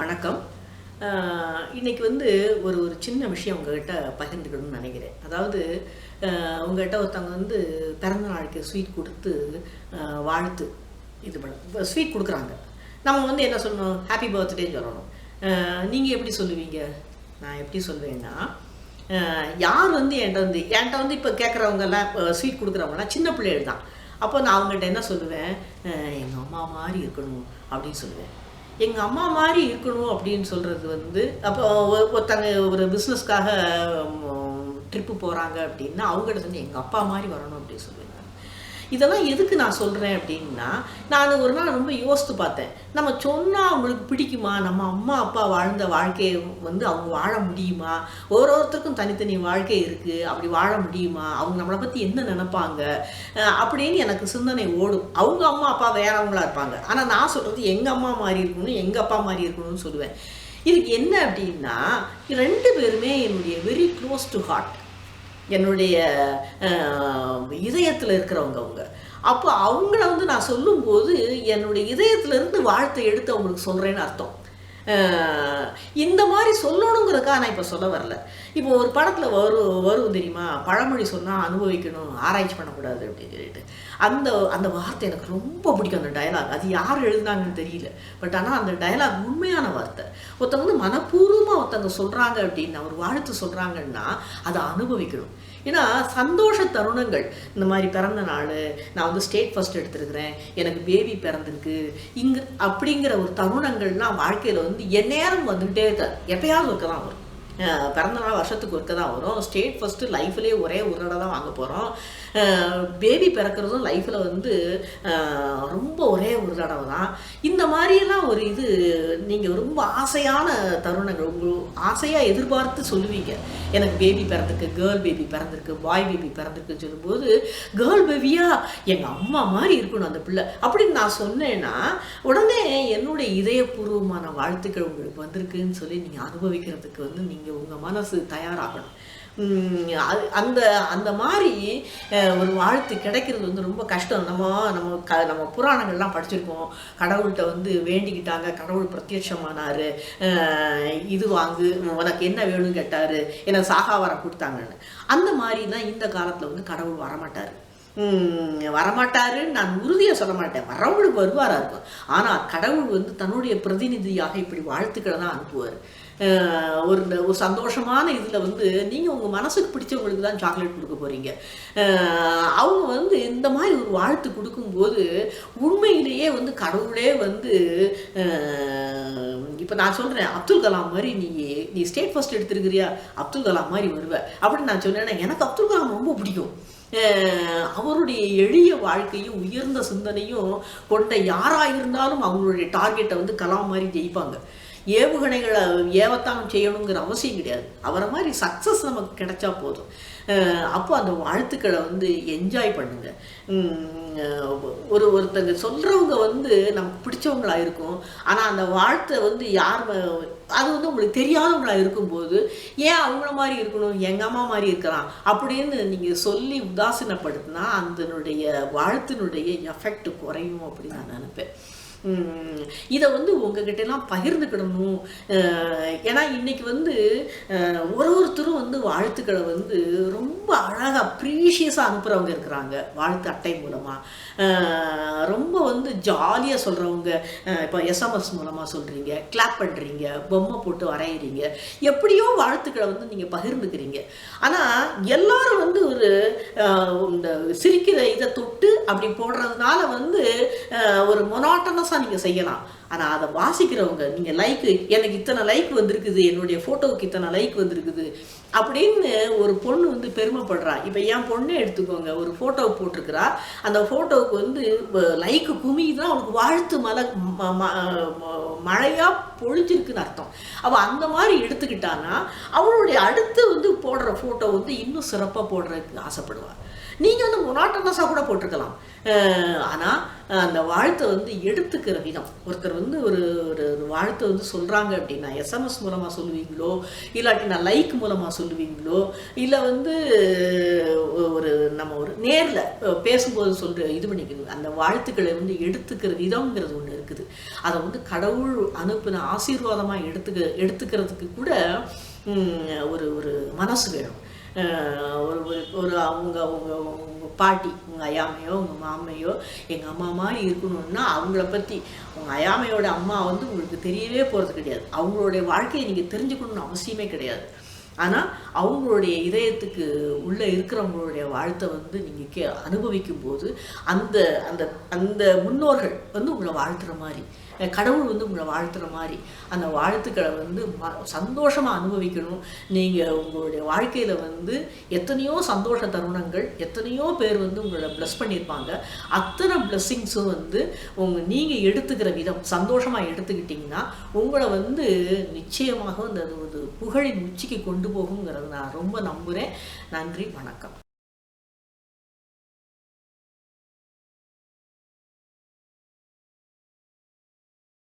வணக்கம். இன்றைக்கி இன்னைக்கு வந்து ஒரு ஒரு சின்ன விஷயம் உங்ககிட்ட பகிர்ந்துக்கணும்னு நினைக்கிறேன். அதாவது உங்ககிட்ட ஒருத்தவங்க வந்து பிறந்த நாளைக்கு ஸ்வீட் கொடுத்து வாழ்த்து இது பண்ண ஸ்வீட் கொடுக்குறாங்க. நம்ம வந்து என்ன சொல்லணும்? ஹாப்பி பர்த்டே சொல்லணும். நீங்கள் எப்படி சொல்லுவீங்க? நான் எப்படி சொல்லுவேன்னா யார் வந்து என்கிட்ட வந்து என்கிட்ட வந்து இப்போ கேட்குறவங்கெல்லாம் ஸ்வீட் கொடுக்குறவங்கலாம் சின்ன பிள்ளைகள் தான். அப்போ நான் அவங்ககிட்ட என்ன சொல்லுவேன்? எங்கள் அம்மா மாதிரி இருக்கணும் அப்படின்னு சொல்லுவேன். எங்கள் அம்மா மாதிரி இருக்கணும் அப்படின்னு சொல்கிறது வந்து அப்போ ஒருத்தங்க ஒரு பிஸ்னஸ்க்காக ட்ரிப்பு போகிறாங்க அப்படின்னா அவங்ககிட்ட வந்து எங்கள் அப்பா மாதிரி வரணும் அப்படின்னு சொல்லுவேன் இதெல்லாம் எதுக்கு நான் சொல்கிறேன் அப்படின்னா நான் ஒரு நாள் ரொம்ப யோசித்து பார்த்தேன். நம்ம சொன்னால் அவங்களுக்கு பிடிக்குமா? நம்ம அம்மா அப்பா வாழ்ந்த வாழ்க்கையை வந்து அவங்க வாழ முடியுமா? ஒரு ஒருத்தருக்கும் தனித்தனி வாழ்க்கை இருக்குது அப்படி வாழ முடியுமா? அவங்க நம்மளை பற்றி என்ன நினைப்பாங்க? அப்படின்னு எனக்கு சிந்தனை ஓடும். அவங்க அம்மா அப்பா வேறவங்களா இருப்பாங்க. ஆனால் நான் சொல்கிறது எங்கள் அம்மா மாதிரி இருக்கணும் எங்கள் அப்பா மாதிரி இருக்கணும்னு சொல்லுவேன். இதுக்கு என்ன அப்படின்னா ரெண்டு பேருமே என்னுடைய வெரி க்ளோஸ் டு ஹார்ட் என்னுடைய இதயத்தில் இருக்கிறவங்க அவங்க. அப்போ அவங்கள வந்து நான் சொல்லும்போது என்னுடைய இதயத்திலிருந்து வாழ்த்தை எடுத்து அவங்களுக்கு சொல்கிறேன்னு அர்த்தம். இந்த மாதிரி சொல்லணுங்கிறதுக்காக நான் இப்போ சொல்ல வரல. இப்போ ஒரு படத்தில் வரும் வரும் தெரியுமா? பழமொழி சொன்னால் அனுபவிக்கணும் ஆராய்ச்சி பண்ணக்கூடாது அப்படின்னு சொல்லிட்டு. அந்த அந்த வார்த்தை எனக்கு ரொம்ப பிடிக்கும் அந்த டயலாக் அது யார் எழுதினாங்கன்னு தெரியல. பட் ஆனால் அந்த டயலாக் உண்மையான வார்த்தை. ஒருத்தவங்க வந்து மனப்பூர்வமாக ஒருத்தவங்க சொல்கிறாங்க அப்படின்னு ஒரு வாழ்த்து சொல்கிறாங்கன்னா அதை அனுபவிக்கணும். ஏன்னா சந்தோஷ தருணங்கள். இந்த மாதிரி பிறந்த நாள் நான் வந்து ஸ்டேட் ஃபர்ஸ்ட் எடுத்திருக்கிறேன் எனக்கு பேபி பிறந்திருக்கு இங்க அப்படிங்கிற ஒரு தருணங்கள்லாம் வாழ்க்கையில் வந்து எந்நேரம் வந்துகிட்டே இருக்காது. எப்பயாவது ஒருக்க தான் வரும் பிறந்தநாள் பிறந்த நாள் வருஷத்துக்கு ஒருக்க தான் வரும். ஸ்டேட் ஃபஸ்ட்டு லைஃப்லேயே ஒரே ஒரு தடவை தான் வாங்க போகிறோம் பேபி பிறக்கிறதும் லைஃப்பில் வந்து ரொம்ப ஒரே ஒரு தடவை தான் இந்த மாதிரியெல்லாம் ஒரு இது நீங்கள் ரொம்ப ஆசையான தருணங்கள். உங்கள் ஆசையாக எதிர்பார்த்து சொல்லுவீங்க. எனக்கு பேபி பிறந்திருக்கு கேர்ள் பேபி பிறந்திருக்கு பாய் பேபி பிறந்திருக்குன்னு சொல்லும்போது கேர்ள் பேபியா எங்கள் அம்மா மாதிரி இருக்கணும் அந்த பிள்ளை. அப்படின்னு நான் சொன்னேன்னா உடனே என்னுடைய இதயபூர்வமான வாழ்த்துக்கள் உங்களுக்கு வந்திருக்குன்னு சொல்லி நீங்கள் அனுபவிக்கிறதுக்கு வந்து நீங்கள் உங்கள் மனசு தயாராகணும். அது அந்த அந்த மாதிரி ஒரு வாழ்த்து கிடைக்கிறது வந்து ரொம்ப கஷ்டம். நம்ம நம்ம க நம்ம புராணங்கள்லாம் படிச்சிருக்கோம். கடவுள்கிட்ட வந்து வேண்டிக்கிட்டாங்க. கடவுள் பிரத்யட்சமானார். இது வாங்கு உனக்கு என்ன வேணும்னு கேட்டார். எனக்கு சாகாவரம் கொடுத்தாங்கன்னு. அந்த மாதிரிலாம் இந்த காலத்தில் வந்து கடவுள் வரமாட்டார். வரமாட்டாருன்னு நான் உறுதியாக சொல்ல மாட்டேன். வரவங்களுக்கு வருவாராக இருக்கும். ஆனால் கடவுள் வந்து தன்னுடைய பிரதிநிதியாக இப்படி வாழ்த்துக்களை தான் அனுப்புவார். ஒரு ஒரு சந்தோஷமான இதில் வந்து நீங்கள் உங்கள் மனசுக்கு பிடிச்சவங்களுக்கு தான் சாக்லேட் கொடுக்க போகிறீங்க அவங்க வந்து இந்த மாதிரி ஒரு வாழ்த்து கொடுக்கும்போது உண்மையிலேயே வந்து கடவுளே வந்து இப்போ நான் சொல்கிறேன் அப்துல் கலாம் மாதிரி நீ நீ ஸ்டேட் ஃபஸ்ட் எடுத்திருக்கிறியா? அப்துல் கலாம் மாதிரி வருவ. அப்படின்னு நான் சொன்னேன்னா எனக்கு அப்துல் கலாம் ரொம்ப பிடிக்கும். அவருடைய எளிய வாழ்க்கையும் உயர்ந்த சிந்தனையும் கொண்ட யாராக இருந்தாலும் அவங்களுடைய டார்கெட்டை வந்து கலாம் மாதிரி ஜெயிப்பாங்க. ஏவுகணைகளை ஏவத்தான் செய்யணுங்கிற அவசியம் கிடையாது. அவரை மாதிரி சக்ஸஸ் நமக்கு கிடைச்சா போதும். அப்போ அந்த வாழ்த்துக்களை வந்து என்ஜாய் பண்ணுங்க. ஒரு ஒருத்தங்க சொல்கிறவங்க வந்து நமக்கு பிடிச்சவங்களா இருக்கும். ஆனால் அந்த வாழ்த்தை வந்து யார் அது வந்து உங்களுக்கு தெரியாதவங்களா இருக்கும்போது ஏன் அவங்கள மாதிரி இருக்கணும்? எங்கள் அம்மா மாதிரி இருக்கலாம். அப்படின்னு நீங்கள் சொல்லி உதாசீனப்படுத்தினா அதனுடைய வாழ்த்தினுடைய எஃபெக்ட் குறையும் அப்படின்னு நான் நினைப்பேன். இதை வந்து உங்ககிட்ட எல்லாம் பகிர்ந்துக்கிடணும் ஏன்னா இன்னைக்கு வந்து ஒரு ஒருத்தரும் வந்து வாழ்த்துக்களை வந்து ரொம்ப அழகாக ப்ரீஷியஸாக அனுப்புகிறவங்க இருக்கிறாங்க வாழ்த்து அட்டை மூலமாக ரொம்ப வந்து ஜாலியாக சொல்கிறவங்க இப்போ எஸ்எம்எஸ் மூலமாக சொல்கிறீங்க கிளாப் பண்ணுறீங்க பொம்மை போட்டு வரைகிறீங்க எப்படியோ வாழ்த்துக்களை வந்து நீங்கள் பகிர்ந்துக்கிறீங்க. ஆனால் எல்லாரும் வந்து ஒரு இந்த சிரிக்கிற இதை தொட்டு அப்படி போடுறதுனால வந்து ஒரு மொனாட்டனஸாக நீங்கள் செய்யலாம். ஆனால் அதை வாசிக்கிறவங்க நீங்கள் லைக்கு எனக்கு இத்தனை லைக் வந்திருக்குது என்னுடைய ஃபோட்டோவுக்கு இத்தனை லைக் வந்திருக்குது அப்படின்னு ஒரு பொண்ணு வந்து பெருமைப்படுறா. இப்போ என் பொண்ணே எடுத்துக்கோங்க ஒரு ஃபோட்டோ போட்டிருக்கிறா. அந்த ஃபோட்டோவுக்கு வந்து லைக்கு குமிதான் அவளுக்கு வாழ்த்து மலை ம- ம- பொழிஞ்சிருக்குன்னு அர்த்தம். அவள் அந்த மாதிரி எடுத்துக்கிட்டான்னா அவளுடைய அடுத்து வந்து போடுற ஃபோட்டோ வந்து இன்னும் சிறப்பாக போடுறதுக்கு ஆசைப்படுவாள் நீங்கள் வந்து மொனாட்டனஸாக கூட போட்டிருக்கலாம். ஆனால் அந்த வாழ்த்தை வந்து எடுத்துக்கிற விதம். ஒருத்தர் வந்து ஒரு ஒரு வாழ்த்தை வந்து சொல்கிறாங்க அப்படின்னா எஸ்எம்எஸ் மூலமாக சொல்லுவீங்களோ இல்லாட்டி நான் லைக் மூலமாக சொல்லுவீங்களோ இல்லை வந்து ஒரு நம்ம ஒரு நேரில் பேசும்போது சொல்கிற இது பண்ணிக்கணும். அந்த வாழ்த்துக்களை வந்து எடுத்துக்கிற விதம்ங்கிறது ஒன்று இருக்குது. அதை வந்து கடவுள் அனுப்பின ஆசீர்வாதமாக எடுத்துக்க எடுத்துக்கிறதுக்கு கூட ஒரு ஒரு மனசு வேணும். ஒரு ஒரு ஒரு அவங்க அவங்க உங்கள் பாட்டி உங்கள் அயாமையோ உங்கள் மாமையோ எங்கள் அம்மா மாதிரி இருக்கணும்னா அவங்கள பற்றி உங்கள் அயாமையோட அம்மா வந்து உங்களுக்கு தெரியவே போகிறது கிடையாது. அவங்களுடைய வாழ்க்கையை நீங்கள் தெரிஞ்சுக்கணும்னு அவசியமே கிடையாது. ஆனால் அவங்களுடைய இதயத்துக்கு உள்ளே இருக்கிறவங்களுடைய வாழ்த்தை வந்து நீங்கள் கே அனுபவிக்கும் போது அந்த அந்த அந்த முன்னோர்கள் வந்து உங்களை வாழ்த்துற மாதிரி கடவுள் வந்து உங்களை வாழ்த்துற மாதிரி அந்த வாழ்த்துக்களை வந்து ம சந்தோஷமாக அனுபவிக்கணும். நீங்கள் உங்களுடைய வாழ்க்கையில் வந்து எத்தனையோ சந்தோஷ தருணங்கள் எத்தனையோ பேர் வந்து உங்களை ப்ளஸ் பண்ணியிருப்பாங்க. அத்தனை பிளஸ்ஸிங்ஸும் வந்து உங்கள் நீங்கள் எடுத்துக்கிற விதம் சந்தோஷமாக எடுத்துக்கிட்டிங்கன்னா உங்களை வந்து நிச்சயமாக அந்த ஒரு புகழின் உச்சிக்கு கொண்டு கொண்டு போகுங்கிறது நான் ரொம்ப நம்புகிறேன் நன்றி வணக்கம்.